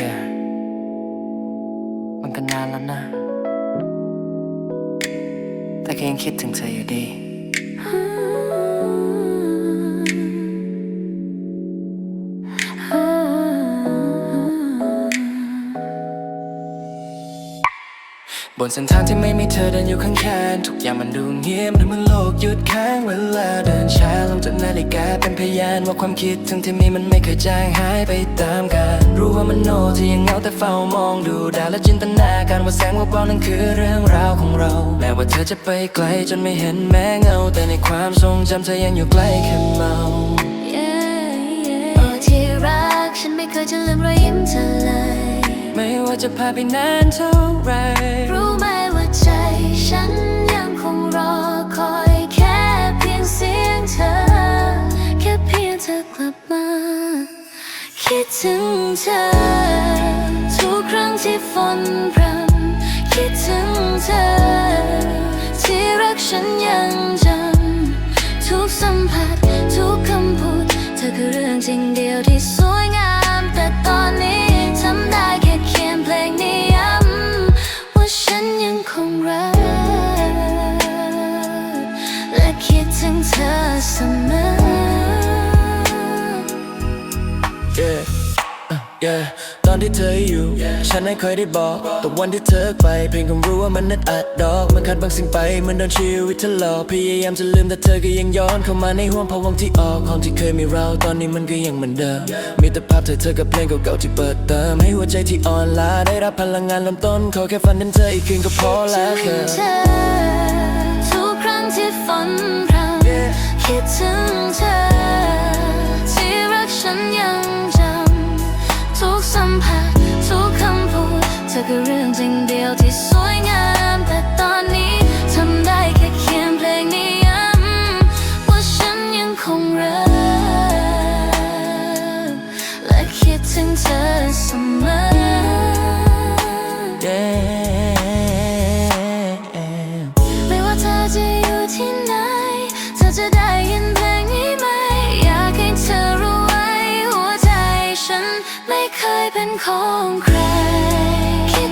yeah มันก็นานแล้วนะ แต่ก็ยังคิดถึงเธออยู่ดี บนเส้นทางที่ไม่มีเธอเดินอยู่ข้างๆทุกอย่างมันดูเงียบดูเหมือนโลกหยุดค้างเวลาเดินช้าลงจากนาฬิกาเป็นพยานว่าความคิดถึงที่มีมันไม่เคยจางหายไปตามกาลรู้ว่ามันโนที่ยังเหงาแต่เฝ้ามองดูดาวและจินตนาการว่าแสงว่าเบานั่นคือเรื่องราวของเรา แม้ว่าเธอจะไปไกลจนไม่เห็นแม้เงา แต่ในความทรงจำเธอยังอยู่ใกล้แค่เมาโอ้ที่รักฉันไม่เคยจะลืมรอยยิ้มเธอเลย จะผ่านไปนานเท่าไร รู้ไหมว่าใจฉันยังคงรอคอยแค่เพียงเสียงเธอ แค่เพียงเธอกลับมา คิดถึงเธอ ทุกครั้งที่ฝนพรำคิดถึงเธอ ที่รักฉันยังจำทุกสัมผัสทุกคำพูด เธอคือเรื่องจริงเดียวที่สว yeah ตอนที่เธออยู่ ฉันไม่เคยได้บอก แต่วันที่เธอไป เพียงคงรู้ว่ามันนัดอัดดอก มันขาดบางสิ่งไปเหมันโดนชีวิตเธอหลอกพยายามจะลืมแต่เธอก็ยังย้อนเข้ามาในห่วงพวังค์ที่ออกของที่เคยมีเรา ตอนนี้มันก็ยังเหมือนเดิม มีแต่ภาพเธอเธอกับเพลงเก่าๆที่เปิดเติม ให้หัวใจที่อ่อนล้าได้รับพลังงานเริ่มต้น ขอแค่ฝันถึงเธออีกคืนก็พอแล้วคิค่ะดถึงเธอ ธอคือเรื่องจริงเดียวที่สวยงาม แต่ตอนนี้ทำได้แค่เขียนเพลงนี้ย้ำว่าฉันยังคงรักและคิดถึงเธอเสมอ yeah ไม่ว่าเธอจะอยู่ที่ไหน เธอจะได้ยินเพลงนี้ไหม อยากให้เธอรู้ไว้หัวใจฉันไม่เคยเป็นของใคร